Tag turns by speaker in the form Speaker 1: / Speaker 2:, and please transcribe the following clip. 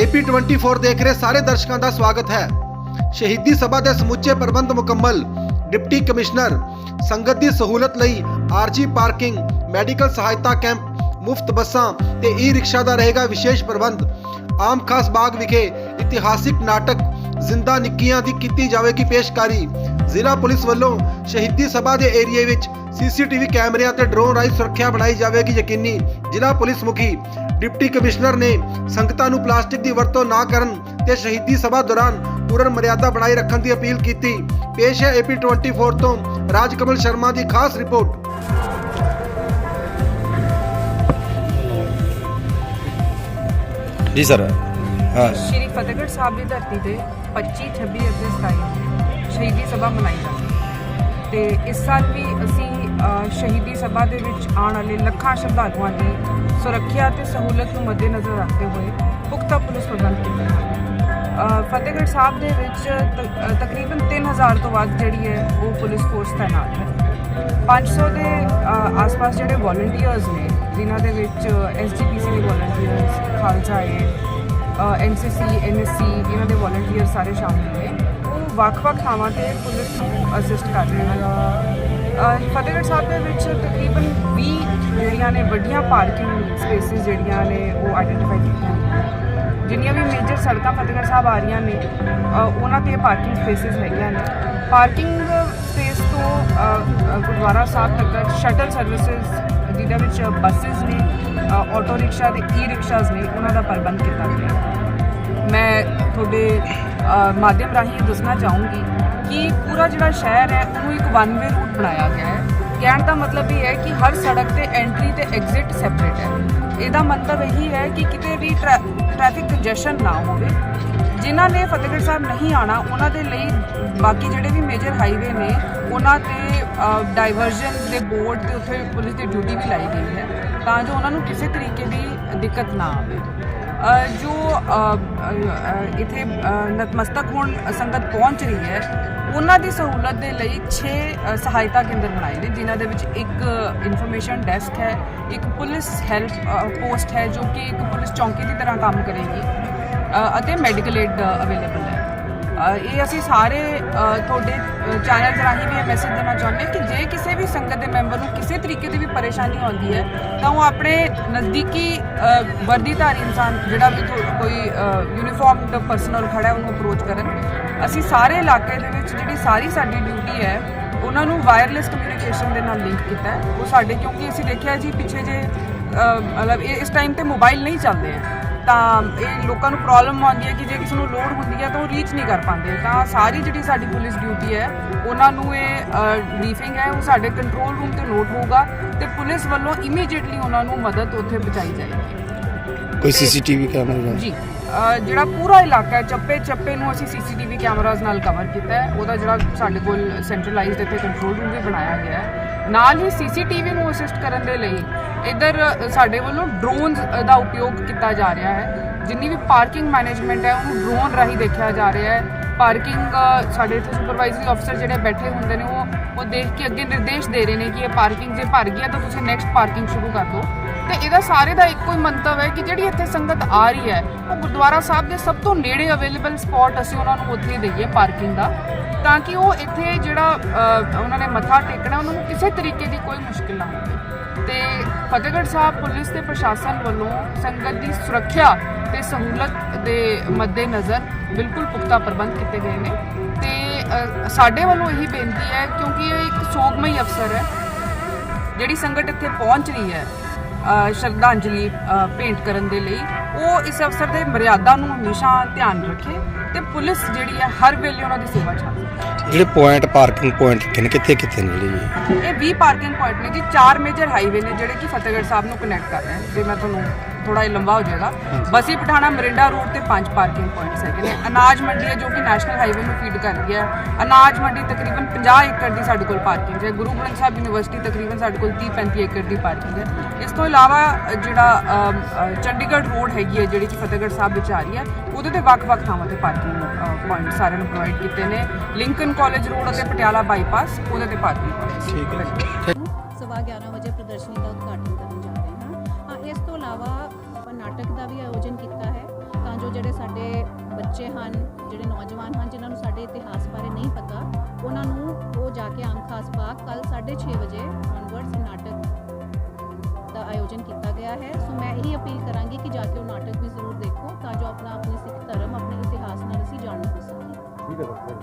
Speaker 1: AP24 ਦੇਖ ਰਹੇ ਸਾਰੇ ਦਰਸ਼ਕਾਂ ਦਾ ਸਵਾਗਤ ਹੈ। ਸ਼ਹੀਦੀ ਸਭਾ ਦੇ ਸਮੁੱਚੇ ਪ੍ਰਬੰਧ ਮੁਕੰਮਲ, ਡਿਪਟੀ ਕਮਿਸ਼ਨਰ, ਸੰਗਤ ਦੀ ਸਹੂਲਤ ਲਈ ਆਰਜੀ ਪਾਰਕਿੰਗ, ਮੈਡੀਕਲ ਸਹਾਇਤਾ ਕੈਂਪ, ਮੁਫਤ ਬੱਸਾਂ ਤੇ ਈ ਰਿਕਸ਼ਾ ਦਾ ਰਹੇਗਾ ਵਿਸ਼ੇਸ਼ ਪ੍ਰਬੰਧ। ਆਮ ਖਾਸ ਬਾਗ ਵਿਖੇ ਇਤਿਹਾਸਿਕ ਨਾਟਕ ਜ਼ਿੰਦਾ ਨਿੱਕੀਆਂ ਦੀ ਕੀਤੀ ਜਾਵੇਗੀ ਪੇਸ਼ਕਾਰੀ। ਜ਼ਿਲ੍ਹਾ ਪੁਲਿਸ ਵੱਲੋਂ ਸ਼ਹੀਦੀ ਸਭਾ ਦੇ ਏਰੀਏ ਵਿੱਚ ਸੀਸੀਟੀਵੀ ਕੈਮਰਿਆਂ ਤੇ ਡਰੋਨ ਰਾਹੀਂ ਸੁਰੱਖਿਆ ਬਣਾਈ ਜਾਵੇਗੀ ਯਕੀਨੀ। ਜ਼ਿਲ੍ਹਾ ਪੁਲਿਸ ਮੁਖੀ, ਡਿਪਟੀ ਕਮਿਸ਼ਨਰ ਨੇ ਸੰਗਤਾਂ ਨੂੰ ਪਲਾਸਟਿਕ ਦੀ ਵਰਤੋਂ ਨਾ ਕਰਨ ਤੇ ਸ਼ਹੀਦੀ ਸਭਾ ਦੌਰਾਨ ਪੂਰਨ ਮਰਿਆਦਾ ਬਣਾਈ ਰੱਖਣ ਦੀ ਅਪੀਲ ਕੀਤੀ। ਪੇਸ਼ ਹੈ AP24 ਤੋਂ ਰਾਜਕਮਲ ਸ਼ਰਮਾ ਦੀ ਖਾਸ ਰਿਪੋਰਟ।
Speaker 2: ਜੀ ਸਰ ਹਾਂ।
Speaker 3: ਸ਼੍ਰੀ ਫਤਿਹਗੜ੍ਹ ਸਾਹਿਬ ਦੀ ਧਰਤੀ ਤੇ 25 26 ਅਤੇ 27 ਸ਼ਹੀਦੀ ਸਭਾ ਮਨਾਈ ਜਾਂਦੀ ਹੈ। ਤੇ ਇਸ ਸਾਲ ਵੀ ਅਸੀਂ ਅ, ਸ਼ਹੀਦੀ ਸਭਾ ਦੇ ਵਿੱਚ ਆਉਣ ਵਾਲੇ ਲੱਖਾਂ ਸ਼ਰਧਾਲੂਆਂ ਦੀ ਸੁਰੱਖਿਆ ਅਤੇ ਸਹੂਲਤ ਨੂੰ ਮੱਦੇਨਜ਼ਰ ਰੱਖਦੇ ਹੋਏ ਪੁਖਤਾ ਪੁਲਿਸ ਪ੍ਰਬੰਧ ਕੀਤੇ ਹਨ ਫਤਿਹਗੜ੍ਹ ਸਾਹਿਬ ਦੇ ਵਿੱਚ ਤ- ਅ, ਤਕਰੀਬਨ 3000 ਤੋਂ ਵੱਧ ਜਿਹੜੀ ਹੈ ਉਹ ਪੁਲਿਸ ਫੋਰਸ ਤਾਇਨਾਤ ਹੈ 500 ਦੇ ਆਸ-ਪਾਸ ਜਿਹੜੇ ਵੋਲੰਟੀਅਰਸ ਨੇ ਜਿਨ੍ਹਾਂ ਦੇ ਵਿੱਚ ਐਸਜੀਪੀਸੀ ਦੇ ਵੋਲੰਟੀਅਰਸ ਖਾਲਸਾ ਏ ਐਨਸੀਸੀ ਐਨਐਸਸੀ ਇਹਨਾਂ ਦੇ ਵੋਲੰਟੀਅਰ ਸਾਰੇ ਸ਼ਾਮਿਲ ਨੇ ਉਹ ਵੱਖ-ਵੱਖ ਥਾਵਾਂ ਤੇ ਪੁਲਿਸ ਨੂੰ ਅਸਿਸਟ ਕਰ ਰਹੇ ਹਨ ਫਤਿਹਗੜ੍ਹ ਸਾਹਿਬ ਦੇ ਵਿੱਚ ਤਕਰੀਬਨ 20 ਜਿਹੜੀਆਂ ਨੇ ਵੱਡੀਆਂ ਪਾਰਕਿੰਗ ਸਪੇਸਿਸ ਜਿਹੜੀਆਂ ਨੇ ਉਹ ਆਈਡੈਂਟੀਫਾਈ ਕੀਤੀਆਂ ਜਿੰਨੀਆਂ ਵੀ ਮੇਜਰ ਸੜਕਾਂ ਫਤਿਹਗੜ੍ਹ ਸਾਹਿਬ ਆ ਰਹੀਆਂ ਨੇ ਉਹਨਾਂ ਤੇ ਪਾਰਕਿੰਗ ਸਪੇਸਿਸ ਹੈਗੀਆਂ ਨੇ। ਪਾਰਕਿੰਗ ਸਪੇਸ ਤੋਂ ਗੁਰਦੁਆਰਾ ਸਾਹਿਬ ਤੱਕ ਸ਼ਟਲ ਸਰਵਿਸਿਜ਼ ਜਿਹਦੇ ਵਿੱਚ ਬੱਸਸ ਨੇ ਅ, ਆਟੋ ਰਿਕਸ਼ਾ ਤੇ ਈ ਰਿਕਸ਼ਾਸ ਨੇ ਉਹਨਾਂ ਦਾ ਪ੍ਰਬੰਧ ਕੀਤਾ ਗਿਆ। ਮੈਂ ਤੁਹਾਡੇ ਮਾਧਿਅਮ ਰਾਹੀਂ ਦੱਸਣਾ ਚਾਹੂੰਗੀ ਕਿ ਪੂਰਾ ਜਿਹੜਾ ਸ਼ਹਿਰ ਹੈ, ਉਹਨੂੰ ਇੱਕ ਵਨ ਵੇ ਰੂਟ ਬਣਾਇਆ ਗਿਆ ਹੈ। ਕਹਿਣ ਦਾ ਮਤਲਬ ਇਹ ਹੈ ਕਿ ਹਰ ਸੜਕ ਤੇ ਐਂਟਰੀ ਤੇ ਐਗਜ਼ਿਟ ਸੈਪਰੇਟ ਹੈ। ਇਹਦਾ ਮਤਲਬ ਇਹੀ ਹੈ ਕਿ ਕਿਤੇ ਵੀ ਟ੍ਰੈਫਿਕ ਕੰਜੈਸ਼ਨ ਨਾ ਹੋਵੇ। ਜਿਨ੍ਹਾਂ ਨੇ ਫਤਿਹਗੜ੍ਹ ਸਾਹਿਬ ਨਹੀਂ ਆਣਾ ਉਹਨਾਂ ਦੇ ਲਈ ਬਾਕੀ ਜਿਹੜੇ ਵੀ ਮੇਜਰ ਹਾਈਵੇ ਨੇ, ਉਹਨਾਂ ਤੇ ਡਾਈਵਰਜਨ ਦੇ ਬੋਰਡ ਤੇ ਉੱਥੇ ਪੁਲਿਸ ਦੀ ਡਿਊਟੀ ਵੀ ਲਾਈ ਗਈ ਹੈ। ਤਾਂ ਜੋ ਉਹਨਾਂ ਨੂੰ ਕਿਸੇ ਤਰੀਕੇ ਦੀ ਦਿੱਕਤ ਨਾ ਆਵੇ। ਜੋ ਇੱਥੇ ਨਤਮਸਤਕ ਹੋਣ ਸੰਗਤ ਪਹੁੰਚ ਰਹੀ ਹੈ, ਉਹਨਾਂ ਦੀ ਸਹੂਲਤ ਦੇ ਲਈ 6 ਸਹਾਇਤਾ ਕੇਂਦਰ ਬਣਾਏ ਨੇ, ਜਿਨ੍ਹਾਂ ਦੇ ਵਿੱਚ ਇੱਕ ਇਨਫੋਰਮੇਸ਼ਨ ਡੈਸਕ ਹੈ, ਇੱਕ ਪੁਲਿਸ ਹੈਲਪ ਪੋਸਟ ਹੈ, ਜੋ ਕਿ ਇੱਕ ਪੁਲਿਸ ਚੌਂਕੀ ਦੀ ਤਰ੍ਹਾਂ ਕੰਮ ਕਰੇਗੀ ਅਤੇ ਮੈਡੀਕਲ ਏਡ ਅਵੇਲੇਬਲ ਹੈ। ਇਹ ਅਸੀਂ ਸਾਰੇ ਤੁਹਾਡੇ ਚੈਨਲ ਰਾਹੀਂ ਵੀ ਇਹ ਮੈਸੇਜ ਦੇਣਾ ਚਾਹੁੰਦੇ ਹਾਂ ਕਿ ਜੇ ਕਿਸੇ ਵੀ ਸੰਗਤ ਦੇ ਮੈਂਬਰ ਨੂੰ ਕਿਸੇ ਤਰੀਕੇ ਦੀ ਵੀ ਪਰੇਸ਼ਾਨੀ ਆਉਂਦੀ ਹੈ, ਤਾਂ ਉਹ ਆਪਣੇ ਨਜ਼ਦੀਕੀ ਵਰਦੀਧਾਰੀ ਇਨਸਾਨ ਜਿਹੜਾ ਵੀ ਥੋ- ਕੋਈ ਯੂਨੀਫਾਰਮਡ ਪਰਸਨਲ ਖੜਾ ਹੈ, ਉਹਨੂੰ ਅਪਰੋਚ ਕਰਨ। ਅਸੀਂ ਸਾਰੇ ਇਲਾਕੇ ਦੇ ਵਿੱਚ ਜਿਹੜੀ ਸਾਰੀ ਸਾਡੀ ਡਿਊਟੀ ਹੈ, ਉਹਨਾਂ ਨੂੰ ਵਾਇਰਲੈਸ ਕਮਿਊਨੀਕੇਸ਼ਨ ਦੇ ਨਾਲ ਲਿੰਕ ਕੀਤਾ ਉਹ ਸਾਡੇ, ਕਿਉਂਕਿ ਅਸੀਂ ਦੇਖਿਆ ਜੀ, ਪਿੱਛੇ ਜੇ ਮਤਲਬ ਇਹ ਇਸ ਟਾਈਮ ਤੇ ਮੋਬਾਈਲ ਨਹੀਂ ਚੱਲਦੇ ਹੈ। ਤਾਂ ਇਹ ਲੋਕਾਂ ਨੂੰ ਪ੍ਰੋਬਲਮ ਆਉਂਦੀ ਹੈ ਕਿ ਜੇ ਕਿਸੇ ਨੂੰ ਲੋਡ ਹੁੰਦੀ ਹੈ ਤਾਂ ਉਹ ਰੀਚ ਨਹੀਂ ਕਰ ਪਾਉਂਦੇ। ਤਾਂ ਸਾਰੀ ਜਿਹੜੀ ਸਾਡੀ ਪੁਲਿਸ ਡਿਊਟੀ ਹੈ ਉਹਨਾਂ ਨੂੰ ਇਹ ਬਰੀਫਿੰਗ ਹੈ ਉਹ ਸਾਡੇ ਕੰਟਰੋਲ ਰੂਮ ਤੇ ਨੋਟ ਹੋਊਗਾ ਤੇ ਪੁਲਿਸ ਵੱਲੋਂ ਇਮੀਡੀਏਟਲੀ ਉਹਨਾਂ ਨੂੰ ਮਦਦ ਉੱਥੇ ਪਹੁੰਚਾਈ ਜਾਏਗੀ।
Speaker 2: ਕੋਈ ਸੀਸੀਟੀਵੀ ਕੈਮਰਾ
Speaker 3: ਜੀ। ਜਿਹੜਾ ਪੂਰਾ ਇਲਾਕਾ ਹੈ, ਚੱਪੇ ਚੱਪੇ ਨੂੰ ਅਸੀਂ ਸੀਸੀਟੀਵੀ ਕੈਮਰਾਜ਼ ਨਾਲ ਕਵਰ ਕੀਤਾ ਹੈ। ਉਹਦਾ ਜਿਹੜਾ ਸਾਡੇ ਕੋਲ ਸੈਂਟਰਲਾਈਜ਼ਡ ਇੱਥੇ ਕੰਟਰੋਲ ਰੂਮ ਵੀ ਬਣਾਇਆ ਗਿਆ ਹੈ। ਨਾਲ ਹੀ ਸੀਸੀਟੀਵੀ ਨੂੰ ਅਸਿਸਟ ਕਰਨ ਦੇ ਲਈ ਇੱਧਰ ਸਾਡੇ ਵੱਲੋਂ ਡਰੋਨਸ ਦਾ ਉਪਯੋਗ ਕੀਤਾ ਜਾ ਰਿਹਾ ਹੈ। ਜਿੰਨੀ ਵੀ ਪਾਰਕਿੰਗ ਮੈਨੇਜਮੈਂਟ ਹੈ, ਉਹਨੂੰ ਡਰੋਨ ਰਾਹੀਂ ਦੇਖਿਆ ਜਾ ਰਿਹਾ ਹੈ। ਪਾਰਕਿੰਗ ਸਾਡੇ ਇੱਥੇ ਸੁਪਰਵਾਈਜ਼ਰੀ ਅਫਸਰ ਜਿਹੜੇ ਬੈਠੇ ਹੁੰਦੇ ਨੇ, ਉਹ ਉਹ ਦੇਖ ਕੇ ਅੱਗੇ ਨਿਰਦੇਸ਼ ਦੇ ਰਹੇ ਨੇ ਕਿ ਇਹ ਪਾਰਕਿੰਗ ਜੇ ਭਰ ਗਿਆ ਤਾਂ ਤੁਸੀਂ ਨੈਕਸਟ ਪਾਰਕਿੰਗ ਸ਼ੁਰੂ ਕਰ ਦਿਓ। ਤੇ ਇਹਦਾ ਸਾਰੇ ਦਾ ਇੱਕੋ ਹੀ ਮੰਤਵ ਹੈ ਕਿ ਜਿਹੜੀ ਇੱਥੇ ਸੰਗਤ ਆ ਰਹੀ ਹੈ, ਉਹ ਗੁਰਦੁਆਰਾ ਸਾਹਿਬ ਦੇ ਸਭ ਤੋਂ ਨੇੜੇ ਅਵੇਲੇਬਲ ਸਪੌਟ ਅਸੀਂ ਉਹਨਾਂ ਨੂੰ ਉੱਥੇ ਹੀ ਦਈਏ ਪਾਰਕਿੰਗ ਦਾ, ਤਾਂ ਕਿ ਉਹ ਇੱਥੇ ਜਿਹੜਾ ਉਹਨਾਂ ਨੇ ਮੱਥਾ ਟੇਕਣਾ, ਉਹਨਾਂ ਨੂੰ ਕਿਸੇ ਤਰੀਕੇ ਦੀ ਕੋਈ ਮੁਸ਼ਕਿਲ ਨਾ ਹੋਵੇ। ਤੇ ਫਤਿਹਗੜ੍ਹ ਸਾਹਿਬ ਪੁਲਿਸ ਤੇ ਪ੍ਰਸ਼ਾਸਨ ਵੱਲੋਂ ਸੰਗਤ ਦੀ ਸੁਰੱਖਿਆ ਤੇ ਸਹੂਲਤ ਦੇ ਮੱਦੇਨਜ਼ਰ ਬਿਲਕੁਲ ਪੁਖਤਾ ਪ੍ਰਬੰਧ ਕੀਤੇ ਗਏ ਨੇ। ਸਾਡੇ ਵੱਲੋਂ ਇਹੀ ਬੇਨਤੀ ਹੈ, ਕਿਉਂਕਿ ਇਹ ਇੱਕ ਸੋਗਮਈ ਅਫਸਰ ਹੈ, ਜਿਹੜੀ ਸੰਗਤ ਇੱਥੇ ਪਹੁੰਚ ਰਹੀ ਹੈ ਸ਼ਰਧਾਂਜਲੀ ਭੇਂਟ ਕਰਨ ਦੇ ਲਈ। ਉਹ ਇਸ ਅਵਸਰ ਦੇ ਮਰਿਆਦਾ ਨੂੰ ਹਮੇਸ਼ਾ ਧਿਆਨ ਰੱਖੇ ਤੇ ਪੁਲਿਸ ਜਿਹੜੀ ਹੈ, ਹਰ ਵੇਲੇ ਉਹਨਾਂ ਦੀ ਸੇਵਾ ਚ ਹਾਜ਼ਰ ਹੈ
Speaker 2: ਜਿਹੜੇ ਪੁਆਇੰਟ ਪਾਰਕਿੰਗ ਪੁਆਇੰਟ ਕਿਨ ਕਿੱਥੇ ਕਿੱਥੇ ਨੇ ਜਿਹੜੇ ਜੀ?
Speaker 3: ਇਹ 20 ਪਾਰਕਿੰਗ ਪੁਆਇੰਟ ਨੇ ਜੀ ਚਾਰ ਮੇਜਰ ਹਾਈਵੇ ਨੇ ਜਿਹੜੇ ਕਿ ਫਤਿਹਗੜ੍ਹ ਸਾਹਿਬ ਨੂੰ ਕਨੈਕਟ ਕਰ ਰਹੇ ਨੇ। ਜੇ ਮੈਂ ਤੁਹਾਨੂੰ ਥੋੜਾ ਜਿਹਾ ਲੰਬਾ ਹੋ ਜਾਏਗਾ। ਬਸੀ ਪਠਾਣਾ ਮਰਿੰਡਾ ਰੋਡ ਤੇ ਪੰਜ ਪਾਰਕਿੰਗ ਪੁਆਇੰਟਸ ਹੈਗੇ ਨੇ। ਅਨਾਜ ਮੰਡੀ ਹੈ ਜੋ ਕਿ ਨੈਸ਼ਨਲ ਹਾਈਵੇ ਨੂੰ ਫੀਡ ਕਰਦੀ ਹੈ। ਅਨਾਜ ਮੰਡੀ ਤਕਰੀਬਨ 50 ਏਕੜ ਦੀ ਸਾਡੇ ਕੋਲ ਪਾਰਕਿੰਗ ਹੈ। ਗੁਰੂ ਗ੍ਰੰਥ ਸਾਹਿਬ ਯੂਨੀਵਰਸਿਟੀ ਤਕਰੀਬਨ ਸਾਡੇ ਕੋਲ 30 35 ਏਕੜ ਦੀ ਪਾਰਕਿੰਗ ਹੈ। ਇਸ ਤੋਂ ਇਲਾਵਾ ਅ, ਜਿਹੜਾ ਅਮ, ਅ, ਚੰਡੀਗੜ੍ਹ ਰੋਡ ਹੈਗੀ ਹੈ ਜਿਹੜੀ ਕਿ ਫਤਿਹਗੜ੍ਹ ਸਾਹਿਬ ਵਿੱਚ ਆ ਰਹੀ ਹੈ ਉਹਦੇ ਤੇ ਵੱਖ-ਵੱਖ ਥਾਵਾਂ ਤੇ ਪਾਰਕਿੰਗ ਪੁਆਇੰਟ ਸਾਰਿਆਂ ਨੂੰ ਪ੍ਰੋਵਾਈਡ ਕੀਤੇ ਨੇ। ਲਿੰਕਨ ਕਾਲਜ ਰੋਡ ਅਤੇ ਪਟਿਆਲਾ ਬਾਈਪਾਸ ਉਹਦੇ ਤੇ ਪਾਰਕਿੰਗ
Speaker 2: ਠੀਕ ਹੈ
Speaker 4: ਸਵਾ 11 ਵਜੇ ਪ੍ਰਦਰਸ਼ਨੀ ਦਾ ਉਦਘਾਟਨ ਕਰਨ ਜਾ ਰਹੇ ਹਾਂ। ਹਾਂ ਇਸ ਤੋਂ ਇਲਾਵਾ ਆਪਾਂ ਨਾਟਕ ਦਾ ਵੀ ਆਯੋਜਨ ਕੀਤਾ ਹੈ ਤਾਂ ਜੋ ਜਿਹੜੇ ਸਾਡੇ ਬੱਚੇ ਹਨ ਜਿਹੜੇ ਨੌਜਵਾਨ ਹਨ ਜਿਨ੍ਹਾਂ ਨੂੰ ਸਾਡੇ ਇਤਿਹਾਸ ਬਾਰੇ ਨਹੀਂ ਪਤਾ ਉਹਨਾਂ ਨੂੰ ਉਹ ਜਾ ਕੇ ਆਮ ਖਾਸ ਬਾਗ ਕੱਲ 6:30 ਵਜੇ ਆਨਵਰਡਸ ਨਾਟਕ ਦਾ ਆਯੋਜਨ ਕੀਤਾ ਗਿਆ ਹੈ। ਸੋ ਮੈਂ ਇਹੀ ਅਪੀਲ ਕਰਾਂਗੀ ਕਿ ਜਾ ਕੇ ਉਹ ਨਾਟਕ ਵੀ ਜ਼ਰੂਰ ਦੇਖੋ ਤਾਂ ਜੋ ਆਪਣਾ ਆਪਣੇ ਸਿੱਖ ਧਰਮ
Speaker 5: 見たことな